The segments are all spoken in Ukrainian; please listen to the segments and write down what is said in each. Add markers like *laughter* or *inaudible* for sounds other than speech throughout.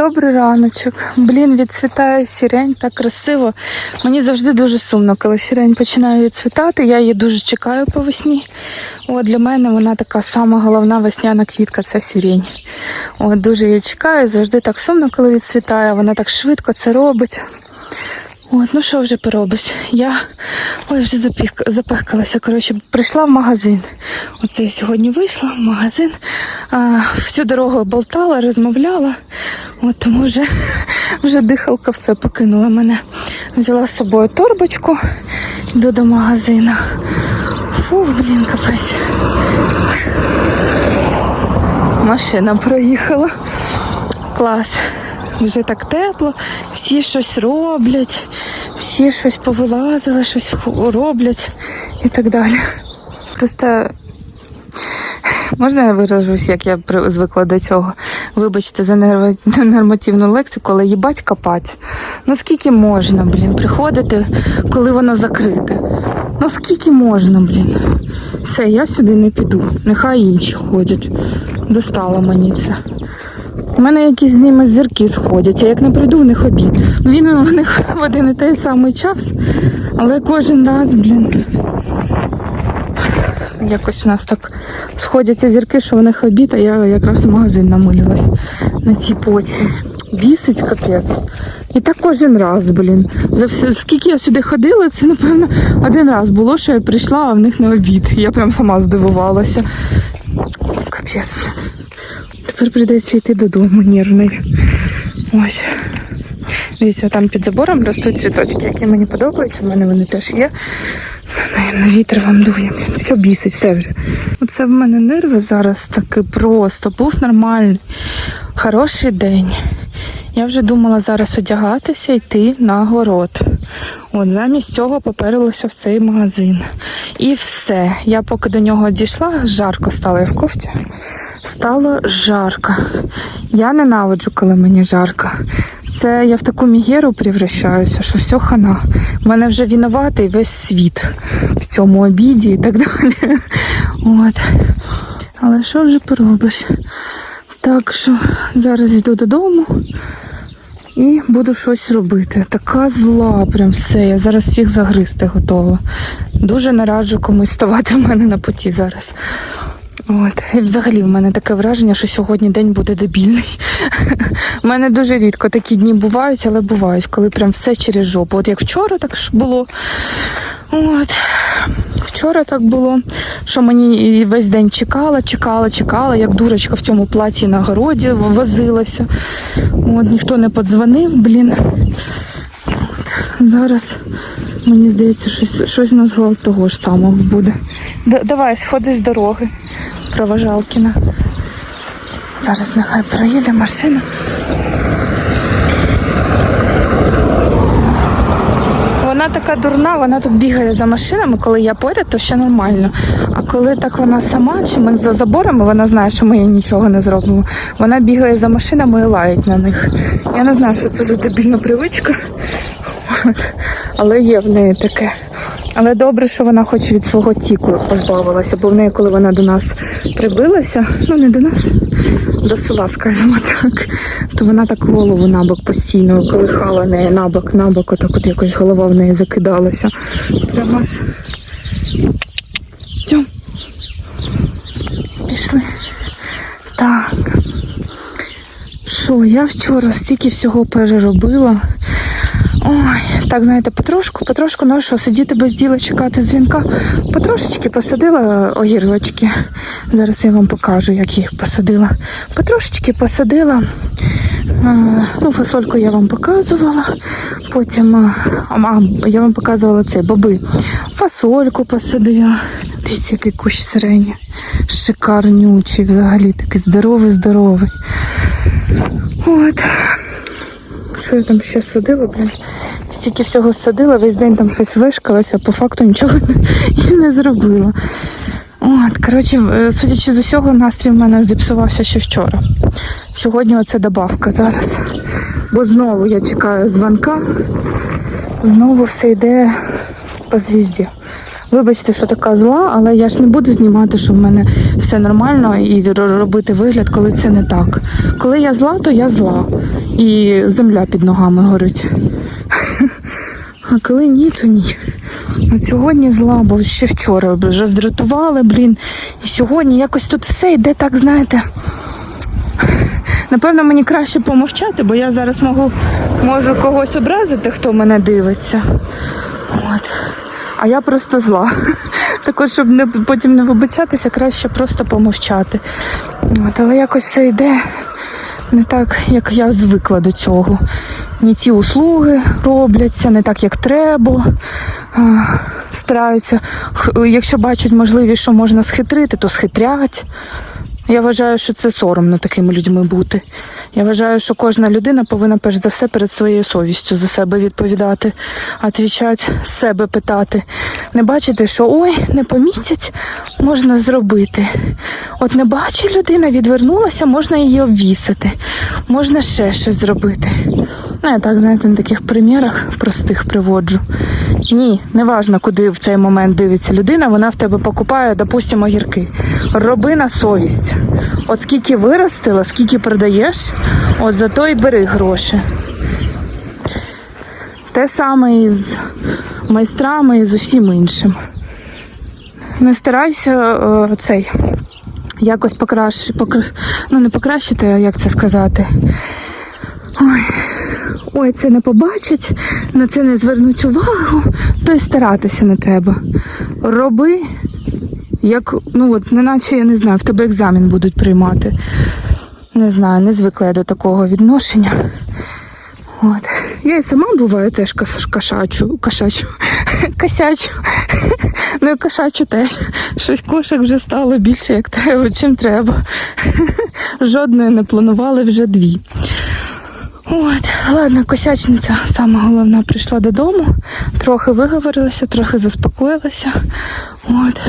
Добрий раночок. Блін, відцвітає сірень, так красиво. Мені завжди дуже сумно, коли сірень починає відцвітати. Я її дуже чекаю по весні. От для мене вона така сама головна весняна квітка це сірень. От дуже її чекаю. Завжди так сумно, коли відцвітає. Вона так швидко це робить. От, ну що вже поробиш? Я ой, вже запіх, запехкалася. Коротше, прийшла в магазин. Оце я сьогодні вийшла в магазин. А, всю дорогу болтала, розмовляла. От тому вже, *laughs* вже дихалка все покинула мене. Взяла з собою торбочку, йду до магазину. Фу, блін, капець. Машина проїхала. Клас. Вже так тепло, всі щось роблять, всі щось повилазили, щось роблять і так далі. Просто можна я виражусь, як я звикла до цього. Вибачте за *laughs* нормативну лексику, але їбать копать. Ну скільки можна, блін, приходити, коли воно закрите? Ну скільки можна, блін? Все, я сюди не піду. Нехай інші ходять. Достало мені це. У мене якісь з ними зірки сходять, а як не прийду, в них обід. Він у них *laughs* в один і той самий час, але кожен раз, блін. Якось у нас так сходяться зірки, що в них обід, а я якраз в магазин намилилась на цій поці. Бісить капець. І так кожен раз, блін. За все, скільки я сюди ходила, це, напевно, один раз було, що я прийшла, а в них не обід. Я прям сама здивувалася. Капець, блін. Тепер прийдеться йти додому нервною. Ось. Дивіться, там під забором ростуть цвіточки, які мені подобаються. У мене вони теж є. Наверно, вітер вам дує. Все бісить, все вже. Оце в мене нерви зараз таки просто. Був нормальний, хороший день. Я вже думала зараз одягатися, йти на город. От замість цього поперлася в цей магазин. І все. Я поки до нього дійшла, жарко стало я в кофті. Стало жарко. Я ненавиджу, коли мені жарко. Це я в таку мігеру превращаюся, що все хана. У мене вже винуватий весь світ в цьому обіді і так далі. От. Але що вже поробиш? Так що зараз йду додому і буду щось робити. Така зла, прям все. Я зараз всіх загризти готова. Дуже не раджу комусь ставати в мене на путі зараз. От. І взагалі в мене таке враження, що сьогодні день буде дебільний. У мене дуже рідко такі дні бувають, але бувають, коли прям все через жопу. От як вчора так ж було. От. Вчора так було, що мені весь день чекала, чекала, чекала, як дурочка в цьому платі на городі возилася. От, ніхто не подзвонив, блін. От. Зараз мені здається, щось, щось на згал того ж самого буде. Д- давай, сходи з дороги, проважалкіна. Зараз нехай проїде машина. Вона така дурна, вона тут бігає за машинами. Коли я поряд, то ще нормально. А коли так вона сама, чи ми за заборами, вона знає, що ми їй нічого не зробимо. Вона бігає за машинами і лаять на них. Я не знаю, що це за дебільна привичка. Але є в неї таке. Але добре, що вона хоч від свого тіку позбавилася, бо в неї, коли вона до нас прибилася, ну не до нас, до села, скажімо так, то вона так голову набок постійно колихала неї набок, набок, отак от якось голова в неї закидалася. Прямо аж. Йдем. Пішли. Так. Що, я вчора стільки всього переробила. Ой, так знаєте, потрошку, потрошку, що, сидіти без діла, чекати дзвінка. Потрошечки посадила огірочки. Зараз я вам покажу, як їх посадила. Потрошечки посадила. Ну, фасольку я вам показувала. Потім а, я вам показувала цей боби. Фасольку посадила. Дивіться, який кущ сирені. Шикарнючий взагалі, такий здоровий-здоровий. От. Що я там ще садила, блін? Стільки всього садила, весь день там щось вишкалася, по факту нічого *laughs* і не зробила. От, коротше, е, судячи з усього, настрій в мене зіпсувався ще вчора. Сьогодні оце добавка зараз. Бо знову я чекаю дзвонка, знову все йде по звізді. Вибачте, що така зла, але я ж не буду знімати, що в мене все нормально і робити вигляд, коли це не так. Коли я зла, то я зла. І земля під ногами горить. *laughs* А коли ні, то ні. От сьогодні зла, бо ще вчора вже здратували, блін. І сьогодні якось тут все йде так, знаєте. Напевно, мені краще помовчати, бо я зараз можу, можу когось образити, хто мене дивиться. От. А я просто зла. *laughs* Так от, щоб не, потім не вибачатися, краще просто помовчати. От, але якось все йде не так, як я звикла до цього. Ні ті услуги робляться, не так, як треба. Стараються, якщо бачать можливість, що можна схитрити, то схитрять. Я вважаю, що це соромно такими людьми бути. Я вважаю, що кожна людина повинна перш за все перед своєю совістю за себе відповідати, відповідати, з себе питати. Не бачити, що ой, не помітять, можна зробити. От не бачить людина, відвернулася, можна її обвісити, можна ще щось зробити. Ну, я так, знаєте, на таких примірах простих приводжу. Ні, неважно, куди в цей момент дивиться людина, вона в тебе покупає, допустимо, огірки. Роби на совість. От скільки виростила, скільки продаєш, от за то й бери гроші. Те саме і з майстрами, і з усім іншим. Не старайся е, цей якось покращити, покра... ну не покращити, а як це сказати. Ой, ой, це не побачать, на це не звернуть увагу, то й старатися не треба. Роби, як, ну от, неначе я не знаю, в тебе екзамен будуть приймати. Не знаю, не звикла я до такого відношення. От. Я і сама буваю теж каш- кашачу, кашачу, *laughs* косячу. Ну і кошачу теж. Щось кошик вже стало більше, як треба, чим треба. *laughs* Жодної не планували вже дві. От, ладно, косячниця саме головна прийшла додому, трохи виговорилася, трохи заспокоїлася. От.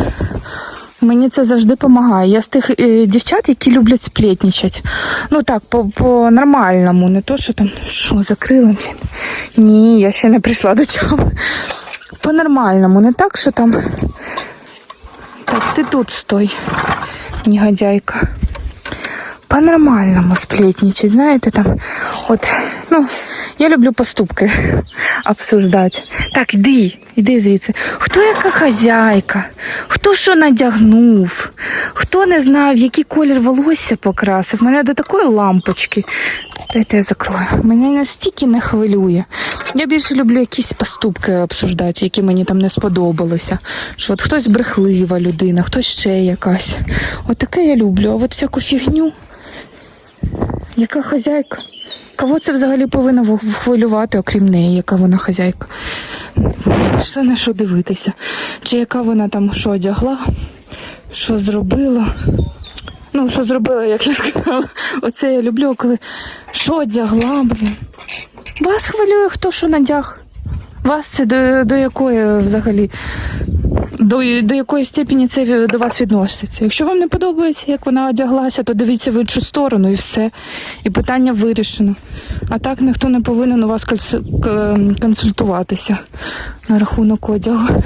Мені це завжди допомагає. Я з тих е, дівчат, які люблять сплетнічать. Ну так, по, по нормальному, не то, що там що закрили, блін. Ні, я ще не прийшла до цього. По нормальному, не так, що там. Так, ти тут стой, негодяйка по-нормальному сплетничать, знаєте, там, от, ну, я люблю поступки *laughs* обсуждати. Так, іди, іди звідси. Хто яка хазяйка, хто що надягнув, хто не знає, в який колір волосся покрасив. Мене до такої лампочки. Дайте я закрою. Мене настільки не хвилює. Я більше люблю якісь поступки обсуждати, які мені там не сподобалися. Що от хтось брехлива людина, хтось ще якась. От таке я люблю. А от всяку фігню. Яка хазяйка? Кого це взагалі повинно хвилювати, окрім неї, яка вона хазяйка? Що на що дивитися? Чи яка вона там що одягла, що зробила? Ну, що зробила, як я сказала. Оце я люблю, коли що одягла, блін. Вас хвилює, хто що надяг. Вас це до, до якої взагалі до, до якої степені це до вас відноситься. Якщо вам не подобається, як вона одяглася, то дивіться в іншу сторону і все. І питання вирішено. А так ніхто не повинен у вас консультуватися на рахунок одягу. *laughs*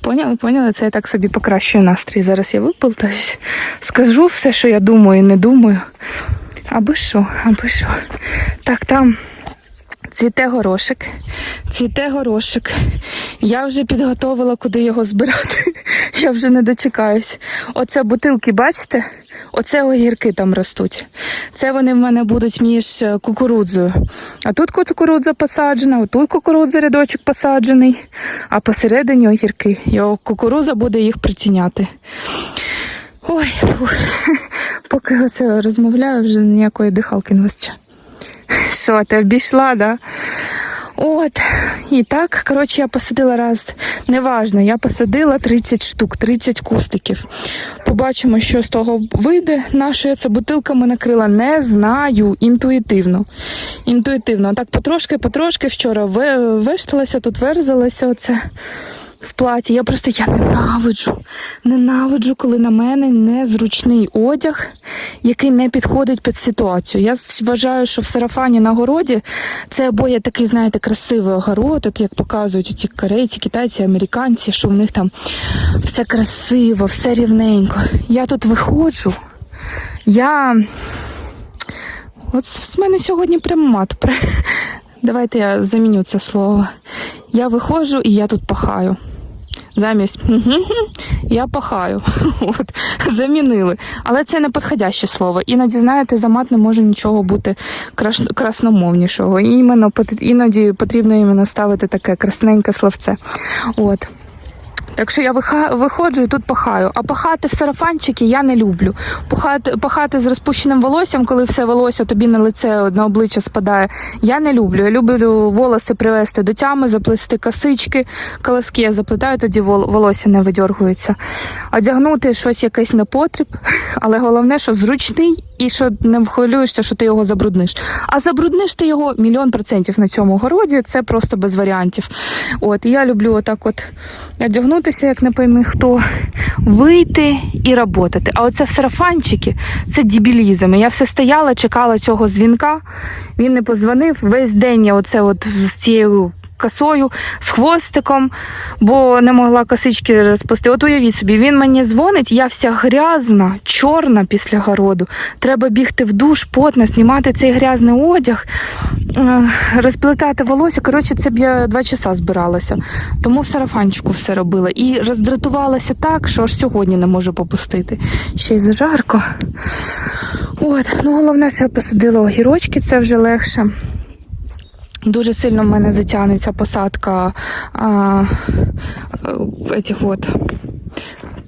Поняли, поняли? Це я так собі покращую настрій. Зараз я виполтаюсь, скажу все, що я думаю і не думаю. Аби що, аби що. Так, там Цвіте горошик, цвіте горошик. Я вже підготовила, куди його збирати. *laughs* Я вже не дочекаюсь. Оце бутилки, бачите? Оце огірки там ростуть. Це вони в мене будуть між е, кукурудзою. А тут кукурудза посаджена, отут кукурудза рядочок посаджений, а посередині огірки. І о- кукурудза буде їх притіняти. Ой, *laughs* поки оце розмовляю, вже ніякої дихалки не вистачає. Що, ти обійшла, да? От, і так, коротше, я посадила раз, неважно, я посадила 30 штук, 30 кустиків. Побачимо, що з того вийде. Нашу я це бутилками накрила, не знаю, інтуїтивно. Інтуїтивно. Так потрошки, потрошки вчора ве- вешталася, тут верзалася оце. В платі. Я просто я ненавиджу. Ненавиджу, коли на мене незручний одяг, який не підходить під ситуацію. Я вважаю, що в сарафані на городі це або є такий, знаєте, красивий огород, от як показують ці корейці, китайці, американці, що в них там все красиво, все рівненько. Я тут виходжу. Я. От з мене сьогодні прямо мат. Давайте я заміню це слово. Я виходжу і я тут пахаю. Замість я пахаю. *laughs* От, замінили. Але це не підходяще слово. Іноді, знаєте, за мат не може нічого бути красномовнішого. Іменно, іноді потрібно іменно ставити таке красненьке словце. От. Так що я виходжу і тут пахаю. А пахати в сарафанчики я не люблю. Пахати, пахати з розпущеним волоссям, коли все волосся тобі на лице, на обличчя спадає, я не люблю. Я люблю волоси привести до тями, заплести косички, колоски я заплетаю, тоді вол- волосся не видьоргується. Одягнути щось якийсь непотріб, але головне, що зручний і що не хвилюєшся, що ти його забрудниш. А забрудниш ти його мільйон процентів на цьому городі, це просто без варіантів. От, я люблю отак от одягнутися, як не пойми хто, вийти і працювати. А оце в сарафанчики, це дебілізм. Я все стояла, чекала цього дзвінка, він не позвонив. Весь день я оце от з цією косою, з хвостиком, бо не могла косички розплести. От уявіть собі, він мені дзвонить, я вся грязна, чорна після городу. Треба бігти в душ, потно, знімати цей грязний одяг, е, розплетати волосся. Коротше, це б я два часа збиралася. Тому в сарафанчику все робила. І роздратувалася так, що аж сьогодні не можу попустити. Ще й зажарко. От, ну головне, що я посадила огірочки, це вже легше. Дуже сильно в мене затягнеться посадка а, е, этих от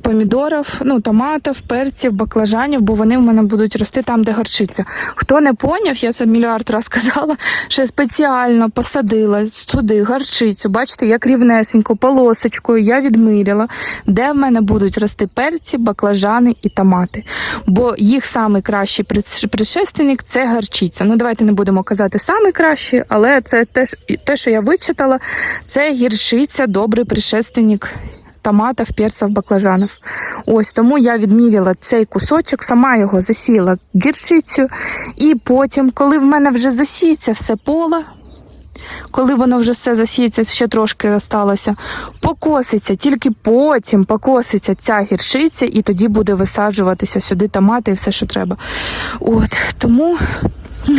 помідорів, ну, томатів, перців, баклажанів, бо вони в мене будуть рости там, де горчиця. Хто не поняв, я це мільярд раз казала, що я спеціально посадила сюди горчицю. Бачите, як рівнесенько, полосочкою я відміряла, де в мене будуть рости перці, баклажани і томати. Бо їх найкращий предшественник це горчиця. Ну, давайте не будемо казати найкращий, але це те, що я вичитала, це гірчиця, добрий предшественник томатів, перців, баклажанів. Ось тому я відміряла цей кусочок, сама його засіяла гірчицю. І потім, коли в мене вже засіється все поле, коли воно вже все засіється, ще трошки осталося, покоситься, тільки потім покоситься ця гірчиця, і тоді буде висаджуватися сюди томати і все, що треба. От тому. *laughs*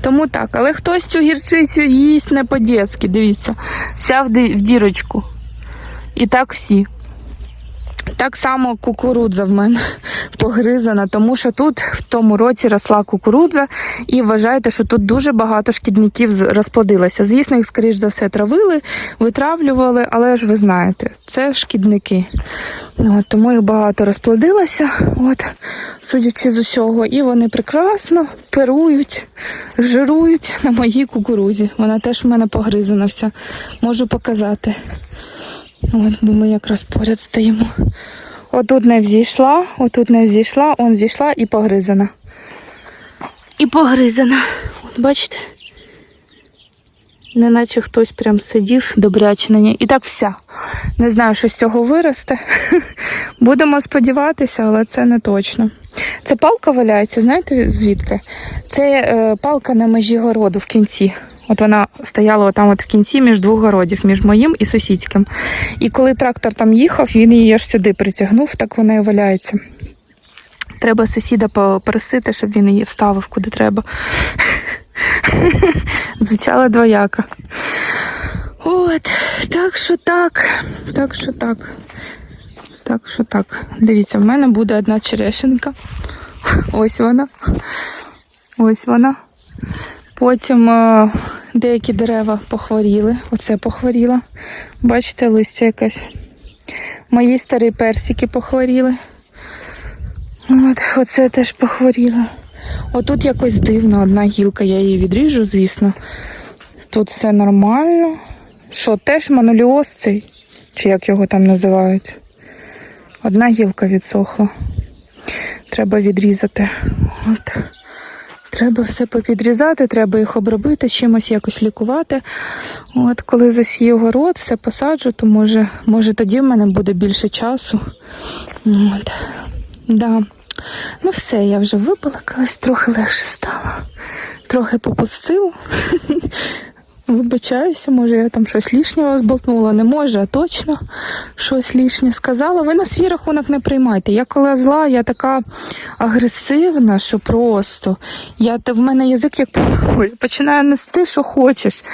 Тому так, але хтось цю гірчицю їсть не по-дєцьки, дивіться, вся в дірочку. І так всі. Так само кукурудза в мене *laughs* погризана, тому що тут в тому році росла кукурудза, і вважайте, що тут дуже багато шкідників розплодилося. Звісно, їх, скоріш за все, травили, витравлювали, але ж ви знаєте, це шкідники. От, тому їх багато розплодилося, от, судячи з усього, і вони прекрасно перують, жирують на моїй кукурузі. Вона теж в мене погризана вся. Можу показати. От, бо ми якраз поряд стоїмо. Отут не взійшла, отут не взійшла, он зійшла і погризана. І погризана. От бачите? Неначе хтось прям сидів добряче на ній. І так вся. Не знаю, що з цього виросте. *laughs* Будемо сподіватися, але це не точно. Це палка валяється, знаєте звідки? Це е, палка на межі городу в кінці. От вона стояла отам от в кінці між двох городів, між моїм і сусідським. І коли трактор там їхав, він її аж сюди притягнув, так вона і валяється. Треба сусіда попросити, щоб він її вставив куди треба. *laughs* Звучала двояка. От, так що так, так що так. Так що так. Дивіться, в мене буде одна черешенка. Ось вона. Ось вона. Потім е, деякі дерева похворіли. Оце похворіло. Бачите, листя якесь. Мої старі персики похворіли. От, оце теж похворіло. Отут якось дивно, одна гілка, я її відріжу, звісно. Тут все нормально. Що, теж моноліоз цей? Чи як його там називають? Одна гілка відсохла. Треба відрізати. От. Треба все попідрізати, треба їх обробити, чимось якось лікувати. От коли засію город, все посаджу, то може, може тоді в мене буде більше часу. От. Да. Ну все, я вже вибалакалась, трохи легше стало. Трохи попустило. Вибачаюся, може я там щось лишнього зболтнула. Не може, а точно щось лишнє сказала. Ви на свій рахунок не приймайте. Я коли зла, я така агресивна, що просто. Я, в мене язик як. Я починаю нести, що хочеш.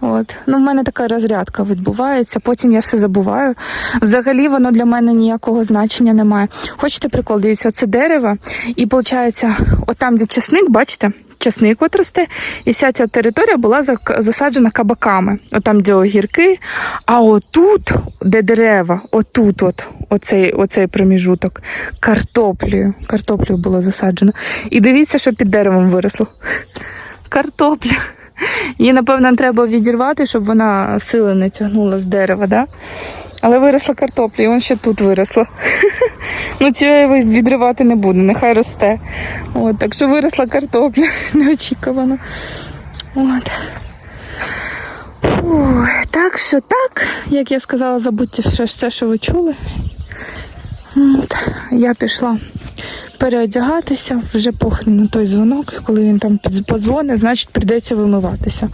От. Ну, в мене така розрядка відбувається, потім я все забуваю. Взагалі воно для мене ніякого значення не має. Хочете прикол? Дивіться, це дерево, і виходить, отам, де чесник, бачите? Часник от росте, і вся ця територія була засаджена кабаками. Отам, де огірки. А отут, де дерева, отут, от, оцей, оцей проміжуток, картоплею. Картоплею було засаджено. І дивіться, що під деревом виросло. Картопля. Її, напевно, треба відірвати, щоб вона сили не тягнула з дерева, да? Але виросла картопля, і вон ще тут виросла. *laughs* Ну, цю відривати не буду, нехай росте. От, так що виросла картопля *laughs* неочікувано. От. Так що так, як я сказала, забудьте все, що ви чули. От, я пішла переодягатися, вже похрін на той дзвонок, коли він там подзвонить, значить прийдеться вимиватися.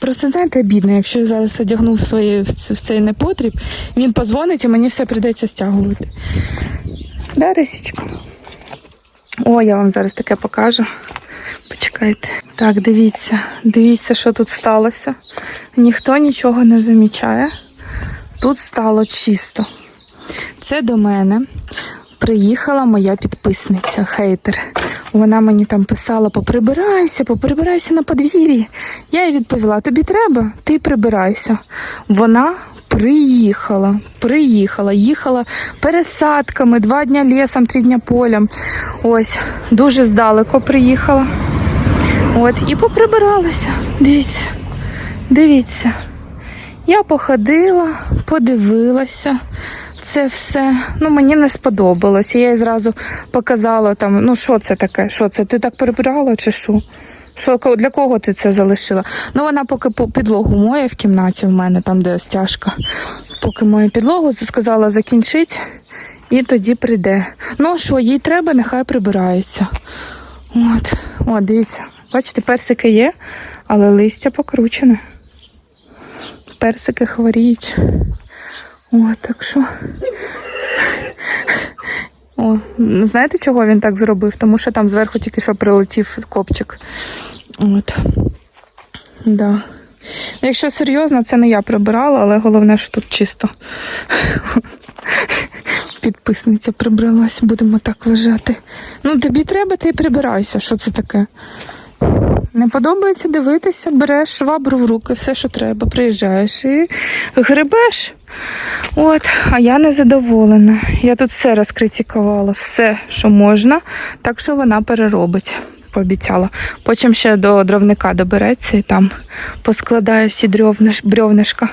Просто знаєте, бідно, якщо я зараз одягнув в ц- в цей непотріб, він позвонить і мені все прийдеться стягувати. Да, Рисічка? О, я вам зараз таке покажу. Почекайте. Так, дивіться, дивіться, що тут сталося. Ніхто нічого не замічає. Тут стало чисто. Це до мене приїхала моя підписниця, хейтер. Вона мені там писала: поприбирайся, поприбирайся на подвір'ї. Я їй відповіла: тобі треба, ти прибирайся. Вона приїхала, приїхала, їхала пересадками, два дня лісом, три дня полем. Ось, дуже здалеко приїхала. От, і поприбиралася. Дивіться, дивіться. Я походила, подивилася це все. Ну, мені не сподобалось. І Я їй зразу показала там, ну що це таке? Що це? Ти так прибирала чи що? Що для кого ти це залишила? Ну, вона поки по- підлогу моє в кімнаті в мене, там, де стяжка. Поки моє підлогу, сказала закінчить і тоді прийде. Ну, що, їй треба, нехай прибирається. От, от, дивіться, бачите, персики є, але листя покручене. Персики хворіють. О, так що. О, знаєте, чого він так зробив? Тому що там зверху тільки що прилетів копчик. От. Да. Ну, Якщо серйозно, це не я прибирала, але головне, що тут чисто. Підписниця прибралась, будемо так вважати. Ну, тобі треба, ти прибирайся. Що це таке? Не подобається дивитися, береш швабру в руки, все, що треба, приїжджаєш і грибеш. От, а я не задоволена. Я тут все розкритикувала, все, що можна, так що вона переробить, пообіцяла. Потім ще до дровника добереться і там поскладає всі брьовнишка.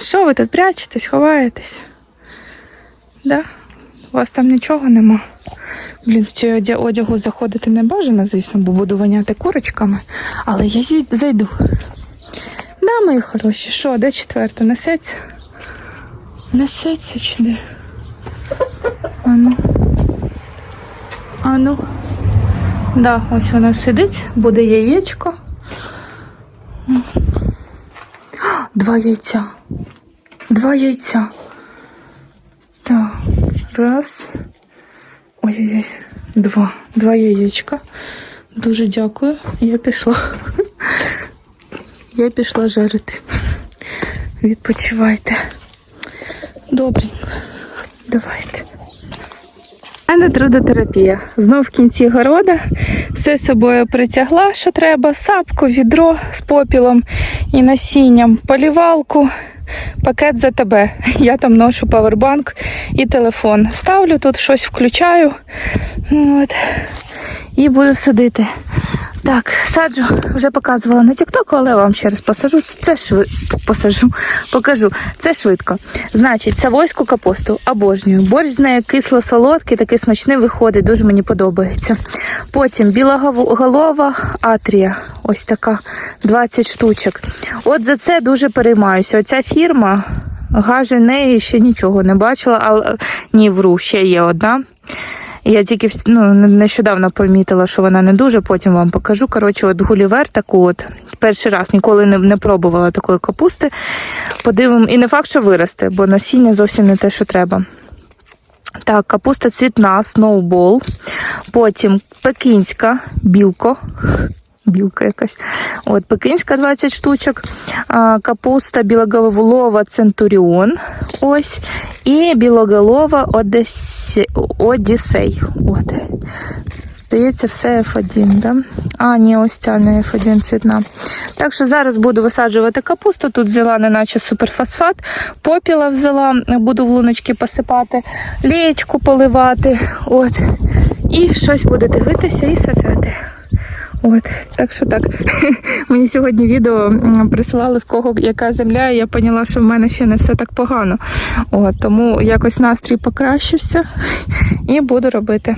Що ви тут прячетесь, ховаєтесь? Да? У вас там нічого нема? Блін, в цю одягу заходити не бажано, звісно, бо буду воняти курочками, але я зайду. Да, мої хороші, що, де четверта? Несеться? Несеться чи де? Ану. Ану. Да, ось вона сидить, буде яєчко. Два яйця. Два яйця. Так, раз. Ой-ой-ой. Два. Два яєчка. Дуже дякую. Я пішла. Я пішла жарити. Відпочивайте. Добренько. Давайте. У мене трудотерапія. Знов в кінці города. Все з собою притягла, що треба. Сапку, відро з попілом і насінням, полівалку, пакет за тебе. Я там ношу павербанк і телефон. Ставлю тут щось, включаю. От. І буду садити. Так, саджу, вже показувала на Тіктоку, але вам ще раз посажу. Це швидко посажу, покажу. Це швидко. Значить, савойську капусту обожнюю. Борщ з нею кисло-солодкий, такий смачний виходить, дуже мені подобається. Потім білоголова атрія, ось така 20 штучок. От за це дуже переймаюся. Оця фірма. Гаже неї ще нічого не бачила, але ні, вру, ще є одна. Я тільки ну, нещодавно помітила, що вона не дуже, потім вам покажу. Коротше, от гулівер таку от. Перший раз ніколи не, не пробувала такої капусти. Подивимо, і не факт, що виросте, бо насіння зовсім не те, що треба. Так, капуста цвітна, сноубол. Потім пекінська, білко. Білка якась. От, пекінська 20 штучок. Капуста білоголова Центуріон. Ось. І білоголова Одесі... Одіссей. От. Здається, все F1, да? А, ні, ось ця не F1 цвітна. Так що зараз буду висаджувати капусту. Тут взяла неначе суперфосфат, попіла взяла, буду в луночки посипати, лієчку поливати. От. І щось буде дивитися і саджати. От, так що так. *laughs* Мені сьогодні відео присилали в кого яка земля, і я поняла, що в мене ще не все так погано. От, тому якось настрій покращився *laughs* і буду робити.